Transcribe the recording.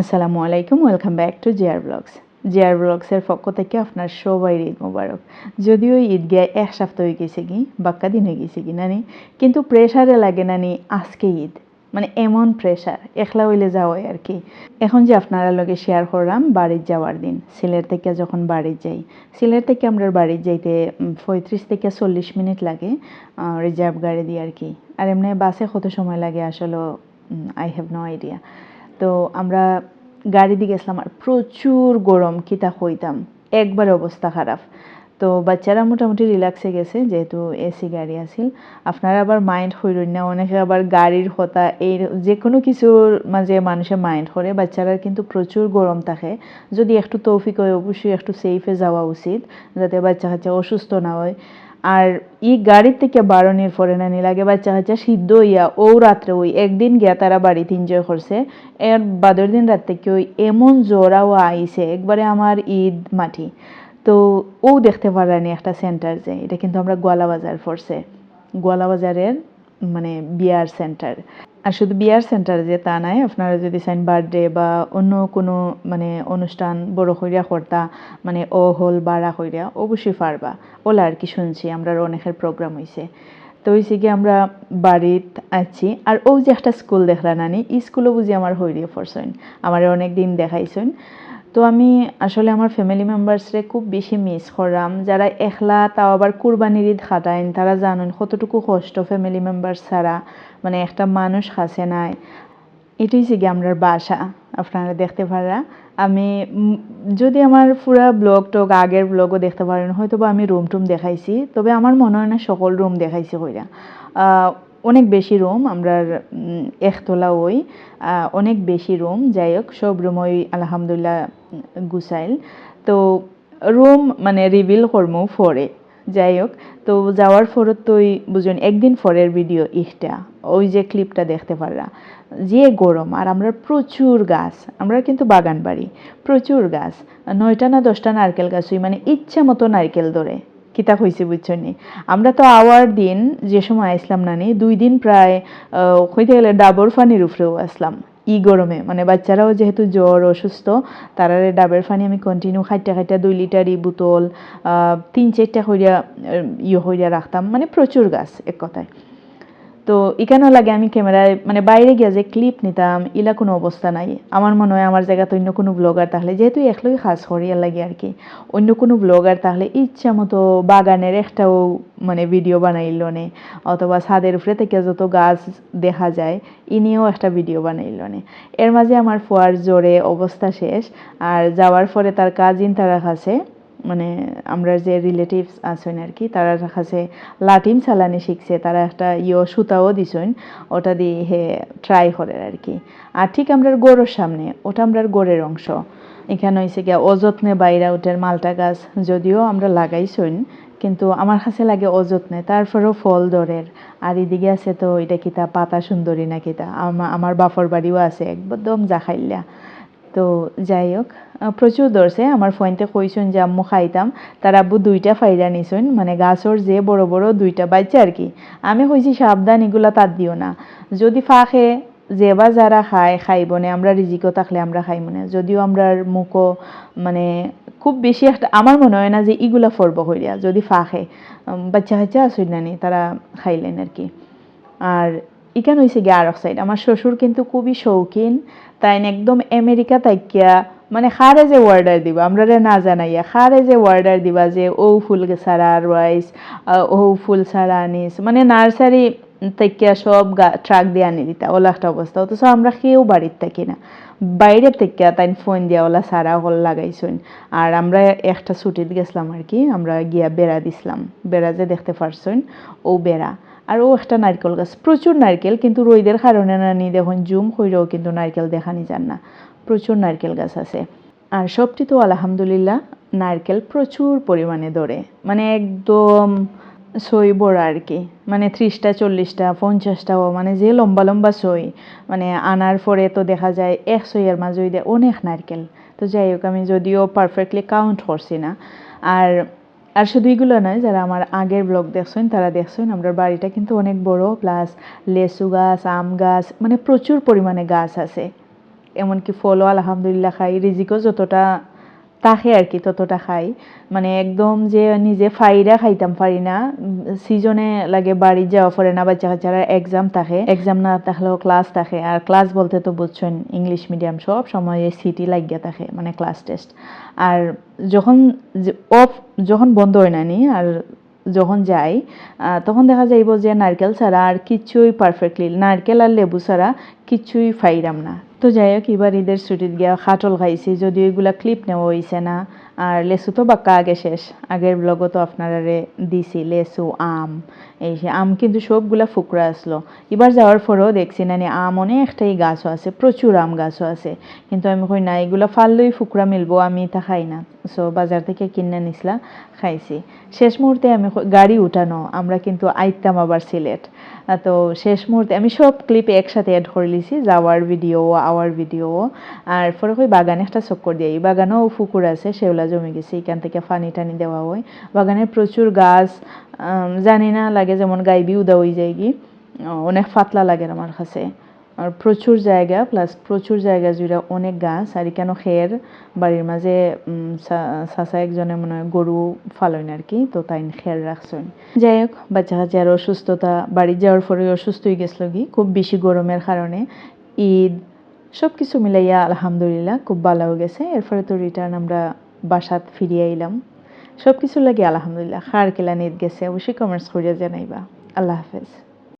আসসালামু আলাইকুম welcome back to জিয়ার ব্লগস জিয়ার ব্লগসের পক্ষ থেকে আপনার সবাই ঈদ মোবারক। যদিও ঈদ গিয়া এক সপ্তাহ হয়ে গেছে কি, বাক্কা দিন হয়ে গেছে কি নানি? কিন্তু প্রেশারে লাগে নানি আজকে ঈদ। মানে এমন প্রেশার একলা হইলে যাওয়াই আর কি। এখন যে আপনারা লগে শেয়ার করলাম, বাড়ির যাওয়ার দিন, সিলেট থেকে যখন বাড়ি যাই। সিলেট থেকে আমরা বাড়ি যাইতে পঁয়ত্রিশ থেকে চল্লিশ মিনিট লাগে রিজার্ভ গাড়ি দিয়ে আর কি। আর এমনি বাসে কত সময় লাগে আসলে আই হ্যাভ নো আইডিয়া তো আমরা গাড়ি দিয়ে গেছিলাম আর প্রচুর গরম কিতা হইতাম একবার অবস্থা খারাপ। তো বাচ্চারা মোটামুটি রিল্যাক্সে গেছে, যেহেতু এসি গাড়ি আছিল। আপনারা আবার মাইন্ড হইলেন না, অনেকে আবার গাড়ির হতা এই যে কোনো কিছুর মাঝে মানুষের মাইন্ড করে। বাচ্চারা কিন্তু প্রচুর গরম থাকে। যদি একটু তৌফিক হয়, অবশ্যই একটু সেফে যাওয়া উচিত, যাতে বাচ্চা কাচ্চা অসুস্থ না হয়। আর ই গাড়ির থেকে বারণের পরে নানি লাগে বাচ্চা কাচ্চা সিদ্ধ হইয়া ও রাত্রে ওই একদিন গিয়া তারা বাড়িতে এনজয় করছে। এর বাদর দিন রাত থেকে ওই এমন জোরাও আইছে, একবারে আমার ঈদ মাটি। তো ও দেখতে পারানি একটা সেন্টার যে, এটা কিন্তু আমরা গোয়ালা বাজার পড়ছে। গোয়ালা বাজারের মানে বিয়ার সেন্টার আর শুধু বিয়ার সেন্টার যে তা নাই, আপনারা যদি সাইন বার্থডে বা অন্য কোনো মানে অনুষ্ঠান বড় হইয়া কর্তা মানে অ, হল, বাড়া হইয়া অবশ্যই পারবা। ওলা আর কি শুনছি আমরা অনেকের প্রোগ্রাম হইছে। তো হয়েছে কি আমরা বাড়িত আছি। আর ও যে একটা স্কুল দেখলা নানি স্কুলও বুঝি আমার হইরিয়ে ফরসইন, আমার অনেক দিন দেখাইছেন তো আমি আসলে আমার ফ্যামিলি মেম্বার্সরে খুব বেশি মিস করলাম। যারা একলা তাও আবার কুরবানির ঈদ খাটাইন, তারা জানেন কতটুকু কষ্ট ফ্যামিলি মেম্বার ছাড়া মানে একটা মানুষ খাসে নাই। এটাই হচ্ছে কি আমরার বাসা আপনারা দেখতে পারা আমি যদি আমার পুরা ব্লগ টক আগের ব্লগও দেখতে পারেন হয়তো বা আমি রুম টুম দেখাইছি তবে আমার মনে হয় না সকল রুম দেখাইছি হইরা অনেক বেশি রুম আমরা একতলা ওই অনেক বেশি রুম যাই হোক সব রুম ওই আলহামদুলিল্লাহ উম, গুছাইল। তো রুম মানে রিভিল করমু ফরে যাই হোক, তো যাওয়ার ফরত তো ওই বুঝুন, একদিন ফরের ভিডিও ইহটা, ওই যে ক্লিপটা দেখতে পাররা। যে গরম, আর আমরা প্রচুর গাছ, আমরা কিন্তু বাগান বাড়ি, প্রচুর গাছ, নয়টা না দশটা নারকেল গাছ হই মানে ইচ্ছা মতো নারকেল ধরে, কিতা হয়েছে বুঝছেন? নি আমরা তো আওয়ার দিন যে সময় আসলাম নানি, দুই দিন প্রায় হইতে গেলে ডাবর ফানির উপরেও আসলাম। ই গরমে মানে বাচ্চারাও যেহেতু জ্বর, অসুস্থ, তারারে ডাবের পানি আমি কন্টিনিউ খাইটা খাইটা দুই লিটার ই বোতল তিন চারটা হইয়া ইয়ে হইয়া রাখতাম মানে প্রচুর গাছ এক কথায়। তো এখানেও লাগে আমি ক্যামেরায় মানে বাইরে গিয়ে যে ক্লিপ নিতাম ইলা কোনো অবস্থা নাই। আমার মনে হয় আমার জায়গাতে অন্য কোনো ব্লগার তাহলে যেহেতু একলই খাস করিয়া লাগে আর কি অন্য কোনো ব্লগার তাহলে ইচ্ছা মতো বাগানের একটাও মানে ভিডিও বানাইল নে। অথবা ছাদের উপরে থেকে যত গাছ দেখা যায় ই নিয়েও একটা ভিডিও বানাইল নে। এর মাঝে আমার ফোয়ার জোরে অবস্থা শেষ। আর যাওয়ার পরে তার কাজিন তারা কাছে মানে আমরা যে রিলেটিভস আছেন আর কি, তারা কাছে লাটিম চালানি শিখছে, তারা একটা ইয়ে সুতাও দিছেন, ওটা দিয়ে হে ট্রাই করে আর কি। আর ঠিক আমরা গোড়ের সামনে, ওটা আমরা গোড়ের অংশ। এখানে হয়েছে গিয়া অযত্নে বাইরা উঠের মালটা গাছ, যদিও আমরা লাগাইছইন কিন্তু আমার কাছে লাগে অযত্নে, তারপরেও ফল দরের আর এদিকে আছে তো, এটা কিতা পাতা সুন্দরী না কিতা আমা- আমার বাপর বাড়িও আছে, একদম জাখাইল্লা তো যাই হোক প্রচুর ধরছে। আমার ফোনতে কইছেন যে, আম্মু, খাইতাম। তার আব্বু দুইটা ফাইরা নিছেন মানে গাছর যে বড় বড় দুইটা বাচ্চা আর কি। আমি কইছি, সাবধান, এগুলা তার দিও না। যদি ফাঁকে যে বা যারা খায়, খাইব না, আমরা রিজিকও থাকলে আমরা খাইব না। যদিও আমরা মুখও মানে খুব বেশি একটা, আমার মনে হয় না যে ইগুলা ফরব হইয়া যদি ফাঁকে বাচ্চা কাচ্চা আসুন নানি তারা খাইলেন আর কি। আর ইকান হয়েছে গিয়ে আর সাইড আমার শ্বশুর কিন্তু খুবই শৌখিন, তাই একদম আমেরিকা তাইকিয়া মানে খারে যে অর্ডার দিবা, আমরা না জানাইয়া, খারে যে অর্ডার দিবা যে ও ফুল ছাড়া রাইস ও ফুল সারা আনিস মানে নার্সারি তাইকিয়া সব ট্রাক দিয়ে আনি দিতা, ওলা একটা অবস্থা। অথচ আমরা কেউ বাড়ির থাকি না। বাইরে থেকে তাই ফোন দিয়া ওলা সারা হল লাগাইছুন আর আমরা একটা ছুটিতে গেছিলাম আর কি, আমরা গিয়া বেড়া দিছিলাম বেড়া যে দেখতে পারছুন ও বেড়া। আর ও একটা নারকেল গাছ। প্রচুর নারকেল কিন্তু রোদের কারণে না নি দেখুন জুম হইলেও কিন্তু নারকেল দেখানি যান না। প্রচুর নারকেল গাছ আছে। আর সবটি তো আলহামদুলিল্লাহ নারকেল প্রচুর পরিমাণে ধরে মানে একদম সই বড় আর কি। মানে ত্রিশটা চল্লিশটা, পঞ্চাশটাও মানে যে লম্বা লম্বা সই মানে আনার পরে তো দেখা যায় এক সইয়ের মাঝে অনেক নারকেল তো যাই হোক, আমি যদিও পারফেক্টলি কাউন্ট করছি না। আর আর শুধু এগুলো নয়, যারা আমার আগের ব্লগ দেখছেন, তারা দেখছেন আমরা বাড়িটা কিন্তু অনেক বড় প্লাস লেসু গাছ, আম গাছ মানে প্রচুর পরিমাণে গাছ আছে। এমনকি ফলও আলহামদুলিল্লাহ খাই, রিজিকও যতটা তাকে আর কি ততটা খাই। মানে একদম যে নিজে ফাইরা খাইতাম পারি না। সিজনে লাগে বাড়ি যাওয়া পড়ে না, বাচ্চা কাচ্চারা এক্সাম থাকে। এক্সাম না থাকলেও ক্লাস থাকে। আর ক্লাস বলতে তো বুঝছেন ইংলিশ মিডিয়াম সব সময় সিটি লাগিয়ে থাকে মানে ক্লাস টেস্ট আর যখন অফ যখন বন্ধ হয় না নি, আর যখন যাই তখন দেখা যাইব যে নারকেল ছাড়া আর কিচ্ছুই পারফেক্টলি নারকেল আর লেবু ছাড়া কিচ্ছুই ফাইরাম না। তো যাই হোক, এবার ঈদের ছুটির গিয়া খাটল খাইছি, যদিও এগুলা ক্লিপ নেওয়া হয়েছে না। আর লেসু তো বাক্কা আগে শেষ। আগের ব্লগও তো আপনারা দিছি, লেসু, আম, এই সে আম কিন্তু সবগুলা ফুকরা আসলো। এবার যাওয়ার পরেও দেখছি না নি, আম অনেকটাই গাছও আছে, প্রচুর আম গাছও আছে। কিন্তু আমি কই না, এগুলো ফাললেই ফুকরা মিলবো, আমি তা খাই না। সো বাজার থেকে কিনে নিছিলা, খাইছি। শেষ মুহূর্তে আমি গাড়ি উঠানো, আমরা কিন্তু আইতাম আবার সিলেট। তো শেষ মুহূর্তে আমি সব ক্লিপ একসাথে অ্যাড করে লিছি যাওয়ার ভিডিও আওয়ার ভিডিও আর পরে কই বাগানে একটা চক্কর দিয়ে, এই বাগানেও পুকুর আছে, শেওলা জমে গেছে, এখান থেকে পানি টানি দেওয়া হয়। বাগানে প্রচুর গাছ জানি না, লাগে যেমন গাইবি উদা হয়ে যায় কি অনেক পাতলা লাগে আমার কাছে। আর প্রচুর জায়গা প্লাস প্রচুর জায়গা জুড়ে অনেক গাছ, আর কেন খের, বাড়ির মাঝে চাচা একজনে মনে হয় গরু ফালইন আর কি, তো তাই খের রাখছেন। যাই হোক, বাচ্চা কাচ্চার অসুস্থতা, বাড়ি যাওয়ার পরে অসুস্থ হয়ে গেছিল কি, খুব বেশি গরমের কারণে ঈদ সব কিছু মিলাইয়া আলহামদুলিল্লাহ খুব ভালো গেছে। এরপরে তো রিটার্ন আমরা বাসাত ফিরিয়ে এলাম সব কিছু লাগে আলহামদুলিল্লাহ। খার কেলা নিদ গেছে, অবশ্যই কমেন্টস করে জানাইবা। আল্লাহ হাফেজ।